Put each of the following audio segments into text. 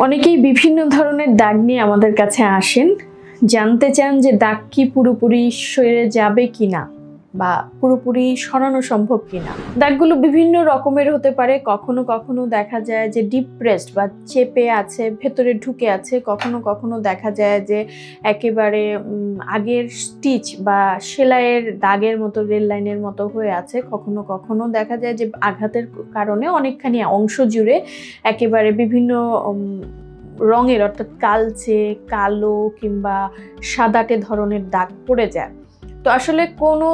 অনেকেই বিভিন্ন ধরনের দাগ নিয়ে আমাদের কাছে আসেন। জানতে চান যে দাগ কি পুরোপুরি সেরে যাবে কিনা। বা পুরোপুরি সরানো সম্ভব কিনা। দাগগুলো বিভিন্ন রকমের হতে পারে। কখনো কখনো দেখা যায় যে ডিপ্রেসড বা চেপে আছে, ভেতরে ঢুকে আছে। কখনো কখনো দেখা যায় যে একেবারে আগের স্টিচ বা সেলাইয়ের দাগের মতো, রেল লাইনের মতো হয়ে আছে। কখনো কখনো দেখা যায় যে আঘাতের কারণে অনেকখানি অংশ জুড়ে একেবারে বিভিন্ন রঙের অর্থাৎ কালচে, কালো কিংবা সাদাটে ধরনের দাগ পড়ে যায়। তো আসলে কোনো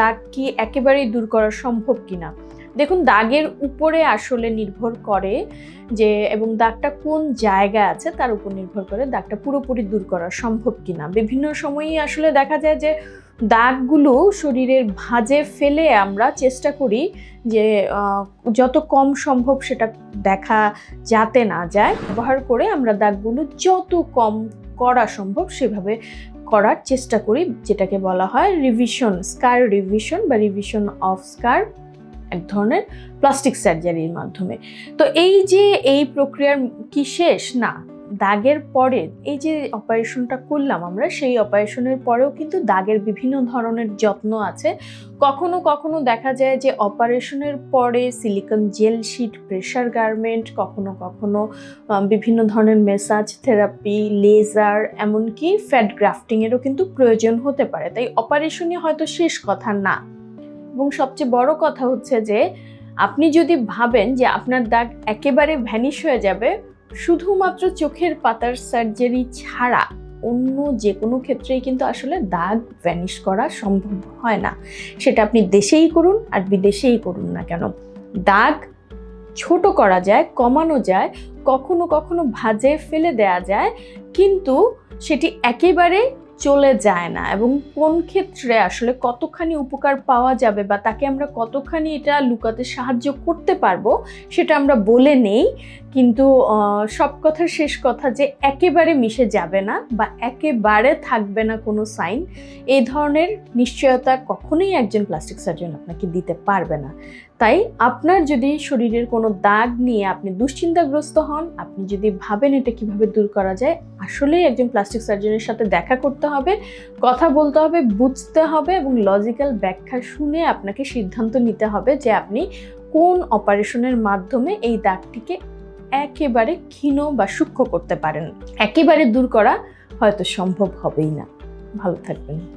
দাগ কি একেবারেই দূর করা সম্ভব কিনা? দেখুন, দাগের উপরে আসলে নির্ভর করে যে, এবং দাগটা কোন জায়গায় আছে তার উপর নির্ভর করে দাগটা পুরোপুরি দূর করা সম্ভব কিনা। বিভিন্ন সময়ই আসলে দেখা যায় যে, দাগগুলো শরীরের ভাঁজে ফেলে আমরা চেষ্টা করি যে যত কম সম্ভব সেটা দেখা যাতে না যায়, ব্যবহার করে আমরা দাগগুলো যত কম করা সম্ভব সেভাবে করার চেষ্টা করি, যেটাকে বলা হয় রিভিশন স্কার রিভিশন বা রিভিশন অফ স্কার এক ধরনের প্লাস্টিক সার্জারির মাধ্যমে। তো এই যে এই প্রক্রিয়ার কি শেষ? না দাগের পরে এই যে অপারেশনটা করলাম আমরা, সেই অপারেশনের পরেও কিন্তু দাগের বিভিন্ন ধরনের যত্ন আছে। কখনো কখনো দেখা যায় যে অপারেশনের পরে silicon gel sheet pressure garment কখনো কখনো বিভিন্ন ধরনের মেসাজ থেরাপি লেজার এমনকি ফ্যাট গ্রাফটিংয়েরও কিন্তু প্রয়োজন হতে পারে। তাই অপারেশনই হয়তো শেষ কথা না। এবং সবচেয়ে বড় কথা হচ্ছে যে, আপনি যদি ভাবেন যে আপনার দাগ একেবারে ভ্যানিশ হয়ে যাবে শুধুমাত্র চোখের পাতার সার্জারি ছাড়া অন্য যে কোনো ক্ষেত্রেই কিন্তু আসলে দাগ ভ্যানিশ করা সম্ভব হয় না। সেটা আপনি দেশেই করুন আর বিদেশেই করুন না কেন। দাগ ছোট করা যায়, কমানো যায়, কখনো কখনো ভাজে ফেলে দেয়া যায়, কিন্তু সেটি একেবারে চলে যায় না এবং কোন ক্ষেত্রে আসলে কতখানি উপকার পাওয়া যাবে বা তাকে আমরা কতখানি এটা লুকাতে সাহায্য করতে পারব, সেটা আমরা বলে নেই। কিন্তু সব কথার শেষ কথা যে একেবারে মিশে যাবে না বা একেবারে থাকবে না কোনো সাইন এই ধরনের নিশ্চয়তা কখনোই একজন প্লাস্টিক সার্জন আপনাকে দিতে পারবে না। তাই আপনার যদি শরীরের কোনো দাগ নিয়ে আপনি দুশ্চিন্তাগ্রস্ত হন, আপনি যদি ভাবেন এটা কীভাবে দূর করা যায়, আসলেই একজন প্লাস্টিক সার্জনের সাথে দেখা করতে হবে, কথা বলতে হবে, বুঝতে হবে এবং লজিক্যাল ব্যাখ্যা শুনে আপনাকে সিদ্ধান্ত নিতে হবে যে আপনি কোন অপারেশনের মাধ্যমে এই দাগটিকে একেবারে ক্ষীণ বা সূক্ষ্ম করতে পারেন। একেবারে দূর করা হয়তো সম্ভব হবেই না। ভালো থাকবেন।